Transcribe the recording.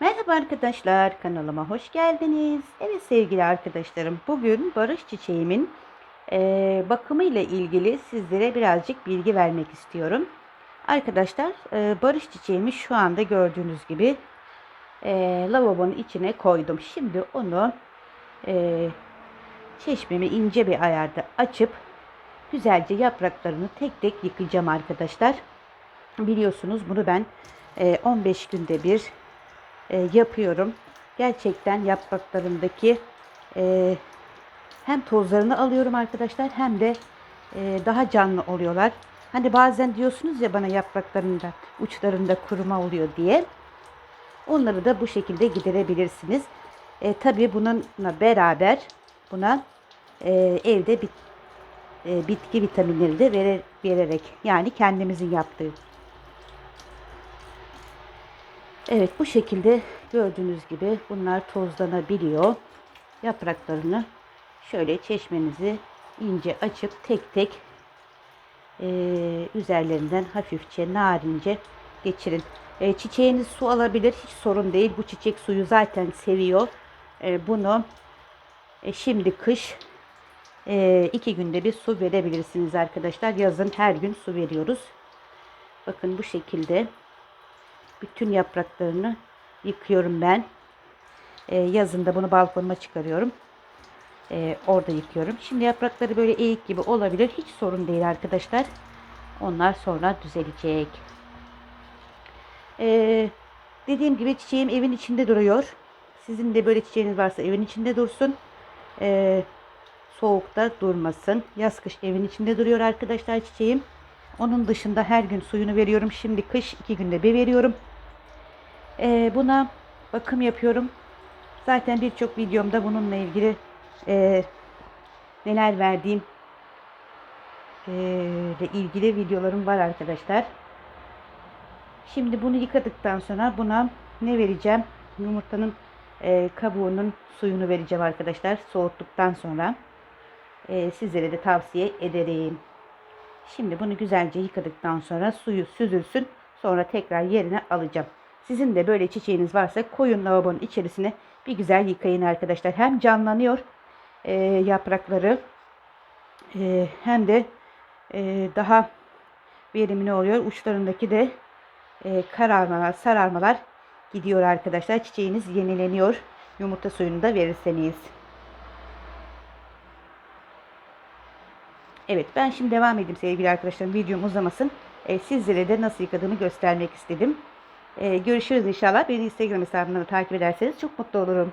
Merhaba arkadaşlar, kanalıma hoş geldiniz. Evet sevgili arkadaşlarım, bugün barış çiçeğimin eee bakımı ile ilgili sizlere birazcık bilgi vermek istiyorum. Arkadaşlar, eee, barış çiçeğimi şu anda gördüğünüz gibi eee lavabonun içine koydum. Şimdi onu eee çeşmemi ince bir ayarda açıp güzelce yapraklarını tek tek yıkayacağım arkadaşlar. Biliyorsunuz bunu ben eee, 15 günde bir e, yapıyorum. Gerçekten yapraklarındaki e, hem tozlarını alıyorum arkadaşlar hem de e, daha canlı oluyorlar. Hani bazen diyorsunuz ya bana yapraklarında uçlarında kuruma oluyor diye. Onları da bu şekilde giderebilirsiniz. E, Tabi bununla beraber buna e, evde bit, e, bitki vitaminleri de vere- vererek yani kendimizin yaptığı Evet bu şekilde gördüğünüz gibi bunlar tozlanabiliyor. Yapraklarını şöyle çeşmenizi ince açıp tek tek eee, üzerlerinden hafifçe narince geçirin. Eee, çiçeğiniz su alabilir hiç sorun değil. Bu çiçek suyu zaten seviyor. Eee, bunu e, şimdi kış e, iki günde bir su verebilirsiniz arkadaşlar. Yazın her gün su veriyoruz. Bakın bu şekilde bütün yapraklarını yıkıyorum ben. Ee, yazında bunu balkonuma çıkarıyorum. Ee, orada yıkıyorum. Şimdi yaprakları böyle eğik gibi olabilir. Hiç sorun değil arkadaşlar. Onlar sonra düzelecek. Ee, dediğim gibi çiçeğim evin içinde duruyor. Sizin de böyle çiçeğiniz varsa evin içinde dursun. Ee, soğukta durmasın. Yaz kış evin içinde duruyor arkadaşlar çiçeğim. Onun dışında her gün suyunu veriyorum. Şimdi kış iki günde bir veriyorum. Ee, buna bakım yapıyorum. Zaten birçok videomda bununla ilgili e, neler verdiğim e, ile ilgili videolarım var arkadaşlar. Şimdi bunu yıkadıktan sonra buna ne vereceğim? Yumurtanın e, kabuğunun suyunu vereceğim arkadaşlar. Soğuttuktan sonra e, sizlere de tavsiye ederim. Şimdi bunu güzelce yıkadıktan sonra suyu süzülsün. Sonra tekrar yerine alacağım. Sizin de böyle çiçeğiniz varsa koyun lavabonun içerisine bir güzel yıkayın arkadaşlar. Hem canlanıyor e, yaprakları e, hem de e, daha verimli oluyor. Uçlarındaki de e, kararmalar, sararmalar gidiyor arkadaşlar. Çiçeğiniz yenileniyor. Yumurta suyunu da verirseniz. Evet ben şimdi devam edeyim sevgili arkadaşlarım. Videom uzamasın. E, sizlere de nasıl yıkadığımı göstermek istedim. E, görüşürüz inşallah. Beni Instagram hesabından da takip ederseniz çok mutlu olurum.